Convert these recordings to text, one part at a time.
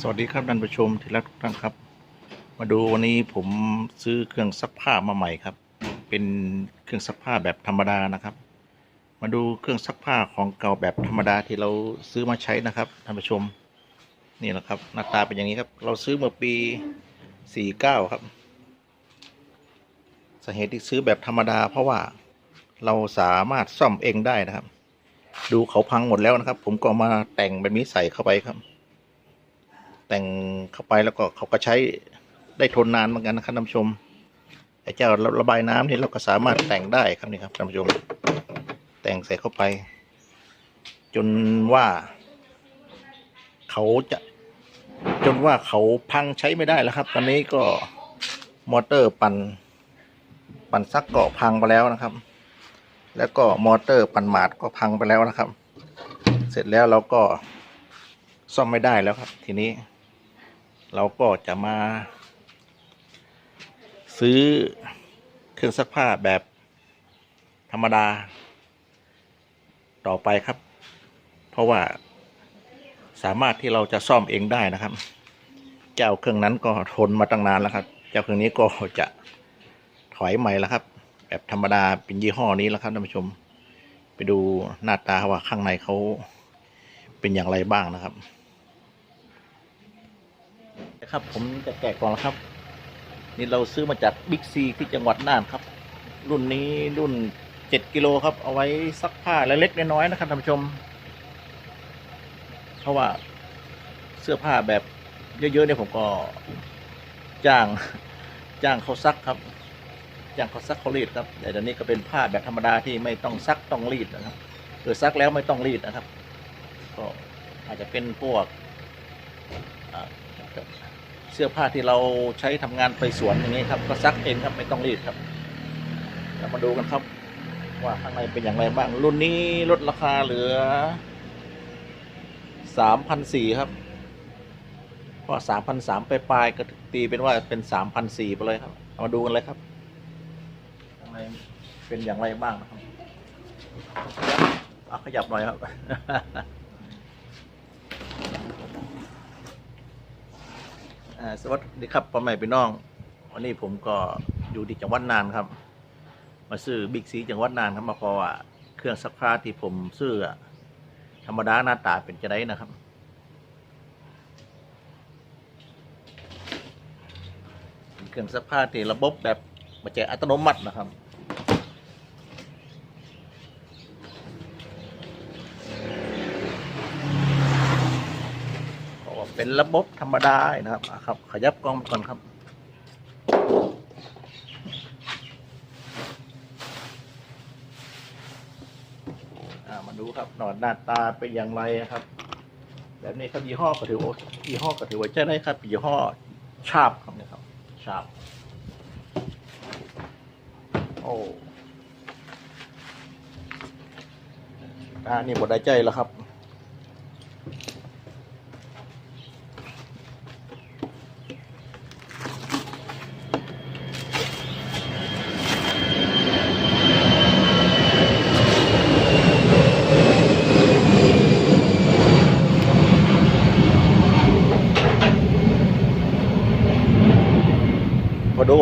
สวัสดีครับท่านผู้ชมที่รักทุกท่านครับ มาดูวันนี้ผมซื้อเครื่องซักผ้ามาใหม่ครับ เป็นเครื่องซักผ้าแบบธรรมดานะครับ มาดูเครื่องซักผ้าของเก่าแบบธรรมดาที่เราซื้อมาใช้นะครับท่านผู้ชมนี่แหละครับ หน้าตาเป็นอย่างนี้ครับ เราซื้อเมื่อปี49ครับสาเหตุที่ซื้อแบบธรรมดา เพราะว่าเราสามารถซ่อมเองได้นะครับ ดูเขาพังหมดแล้วนะครับ ผมก็มาแต่งแบบนี้ใส่เข้าไปครับ แต่งเข้าไปแล้วก็เขาก็ใช้ได้ทนนานเหมือนกันนะครับท่านผู้ชมไอ้เจ้าระบายน้ำนี่เราก็สามารถแต่งได้ครับนี่ครับท่านผู้ชม แต่งใส่เข้าไป จนว่า เขาจะจนว่าเขาพังใช้ไม่ได้แล้วครับ ตอนนี้ก็มอเตอร์ปั่นปั่นซักเกาะพังไปแล้วนะครับ แล้วก็มอเตอร์ปั่นหมาดก็พังไปแล้วนะครับ เสร็จแล้วเราก็ซ่อมไม่ได้แล้วครับ ทีนี้ เราก็จะมา ซื้อเครื่องซักผ้าแบบธรรมดา ต่อไปครับ เพราะว่าสามารถที่เราจะซ่อมเองได้นะครับ เจ้าเครื่องนั้นก็ทนมาตั้งนานแล้วครับ เจ้าเครื่องนี้ก็จะถอยใหม่แล้วครับ แบบธรรมดาเป็นยี่ห้อนี้แล้วครับท่านผู้ชม ไปดูหน้าตาว่าข้างในเขาเป็นอย่างไรบ้างนะครับ ครับ ผมจะแกะก่อนแล้วครับ นี่เราซื้อมาจากบิ๊กซีที่จังหวัดน่านครับ รุ่นนี้รุ่นเจ็ดกิโลครับ เอาไว้ซักผ้าเล็กๆน้อยๆนะครับท่านผู้ชม เพราะว่าเสื้อผ้าแบบเยอะๆเนี่ยผมก็จ้างจ้างเขาซักครับจ้างเขาซักเขารีดครับแต่เดี๋ยวนี้ก็เป็นผ้าแบบธรรมดาที่ไม่ต้องซักต้องรีดนะครับคือซักแล้วไม่ต้องรีดนะครับ ก็อาจจะเป็นพวกอ่า เสื้อผ้าที่เราใช้ทำงานไปสวนอย่างนี้ครับ ก็ซักเองครับไม่ต้องรีดครับเรามาดูกันครับ ว่าข้างในเป็นอย่างไรบ้าง รุ่นนี้ลดราคาเหลือสามพันสี่ครับเพราะสามพันสามไปปลายก็ตีเป็นว่าเป็นสามพันสี่ไปเลยครับเอามาดูกันเลยครับข้างในเป็นอย่างไรบ้างนะครับขยับหน่อยครับ อ่าสวัสดีครับพ่อแม่พี่น้อง วันนี้ผมก็อยู่ที่จังหวัดน่านครับ มาซื้อบิ๊กซีจังหวัดน่านครับมาพอว่าเครื่องซักผ้าที่ผมซื้ออะธรรมดาหน้าตาเป็นจะได้นะครับ เป็นเครื่องซักผ้าที่ระบบแบบมาแจอัตโนมัตินะครับ ก็ เป็นระบบธรรมดานะครับครับ ขยับกล้องก่อนครับ มาดูครับหนอนหน้าตาเป็นอย่างไรครับ แบบนี้ครับยี่ห้อก็ถือว่ายี่ห้อก็ถือว่าใช่ได้ครับยี่ห้อชาบครับเนี่ยครับชาบโอ้อ่านี่บดได้ใจแล้วครับ พอดู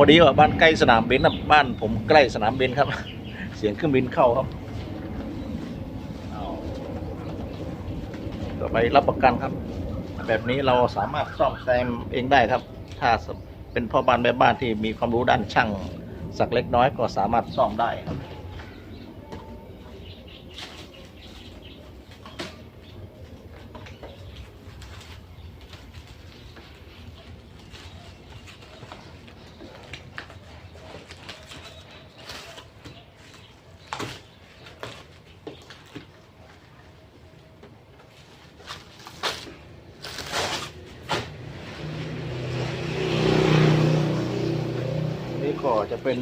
พอดีว่าบ้านใกล้สนามบินนะบ้านผมใกล้สนามบินครับ เสียงเครื่องบินเข้าครับเอาต่อไปรับประกันครับ แบบนี้เราสามารถซ่อมแซมเองได้ครับ ถ้าเป็นพ่อบ้านแม่บ้านที่มีความรู้ด้านช่างสักเล็กน้อยก็สามารถซ่อมได้ครับ จะเป็น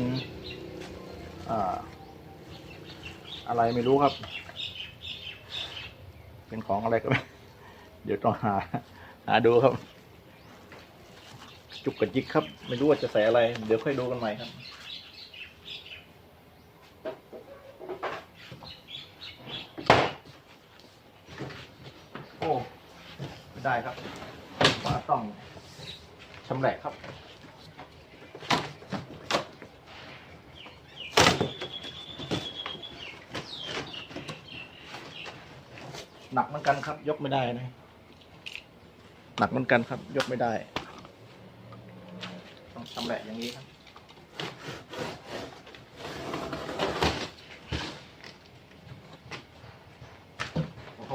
อ่าอะไรไม่รู้ครับ เป็นของอะไรก็ไม่เดี๋ยวต้องหา หาดูครับ จุกกระจิกครับ ไม่รู้ว่าจะใส่อะไร เดี๋ยวค่อยดูกันใหม่ครับโอ้ไม่ได้ครับว่าต้องชำแหละครับ หนักเหมือนกันครับ ยกไม่ได้นะ หนักเหมือนกันครับ ยกไม่ได้ ต้องชำแหละอย่างนี้ครับโอ้โห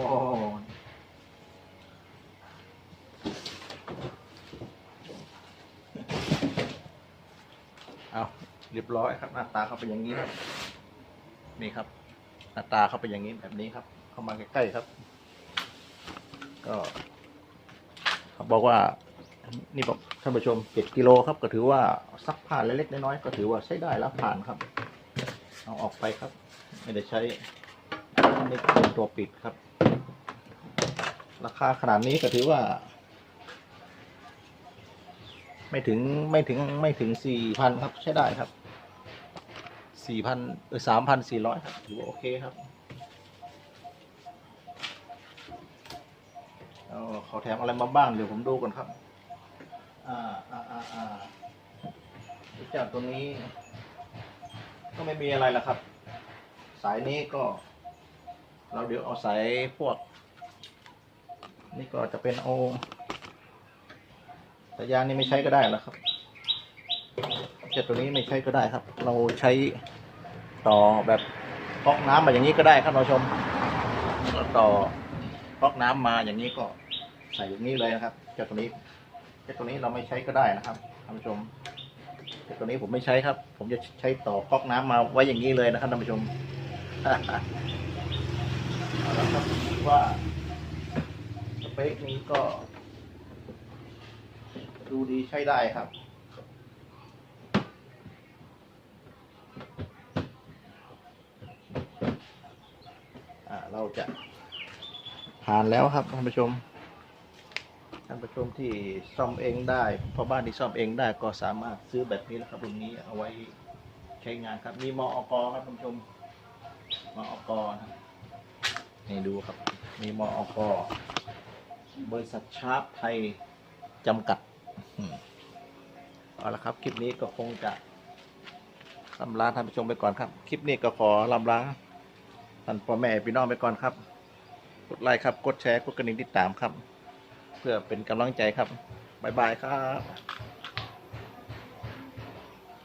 เอาเรียบร้อยครับ หน้าตาเขาเป็นอย่างนี้ครับ นี่ครับ หน้าตาเขาเป็นอย่างนี้แบบนี้ครับ เข้ามาใกล้ๆครับ ก็เขาบอกว่านี่บอกท่านผู้ชมเจ็ดกิโลครับ ก็ถือว่าซักผ่านเล็กๆน้อยๆก็ถือว่าใช้ได้แล้วผ่านครับ เอาออกไปครับ ไม่ได้ใช้อันนี้เป็นตัวปิดครับ ราคาขนาดนี้ก็ถือว่า ไม่ถึงไม่ถึงไม่ถึงสี่พันครับใช้ได้ครับสี่พันเออสามพันสี่ร้อยครับถือว่าโอเคครับ เอาเขาแถมอะไรมาบ้างเดี๋ยวผมดูก่อนครับ อ่าอ่าอ่าอ่าเจ้าตัวนี้ ก็ไม่มีอะไรละครับ สายนี้ก็ เราเดี๋ยวเอาสายพวก นี่ก็จะเป็นเอาแต่ยางนี่ไม่ใช้ก็ได้แล้วครับเจ้าตัวนี้ไม่ใช้ก็ได้ครับ เราใช้ต่อแบบก๊อกน้ำมาอย่างนี้ก็ได้ครับเราชมต่อ ก๊อกน้ำมาอย่างนี้ก็ใส่อย่างนี้เลยนะครับเจ้าตัวนี้เจ้าตัวนี้เราไม่ใช้ก็ได้นะครับท่านผู้ชมเจ้าตัวนี้ผมไม่ใช้ครับ ผมจะใช้ต่อก๊อกน้ำมาไว้อย่างนี้เลยนะครับท่านผู้ชมเอาละครับว่าสเปคนี้ก็ ดูดีใช้ได้ครับอ่าเราจะ ผ่านแล้วครับท่านผู้ชม ท่านผู้ชมที่ซ่อมเองได้พราะบ้านที่ซ่อมเองได้ก็สามารถซื้อแบบนี้แล้วครับรุ่นนี้เอาไว้ใช้งานครับ มีมออกครับท่านผู้ชมมออกนะนี่ดูครับ มีมออกบริษัทชาร์ปไทยจำกัดเอาละครับ คลิปนี้ก็คงจะลำลาท่านผู้ชมไปก่อนครับ คลิปนี้ก็ขอลำลาท่านพ่อแม่พี่น้องไปก่อนครับ กดไลค์ครับ กดแชร์ กดกระดิ่งติดตามครับ เพื่อเป็นกำลังใจครับ บ๊ายบายครับ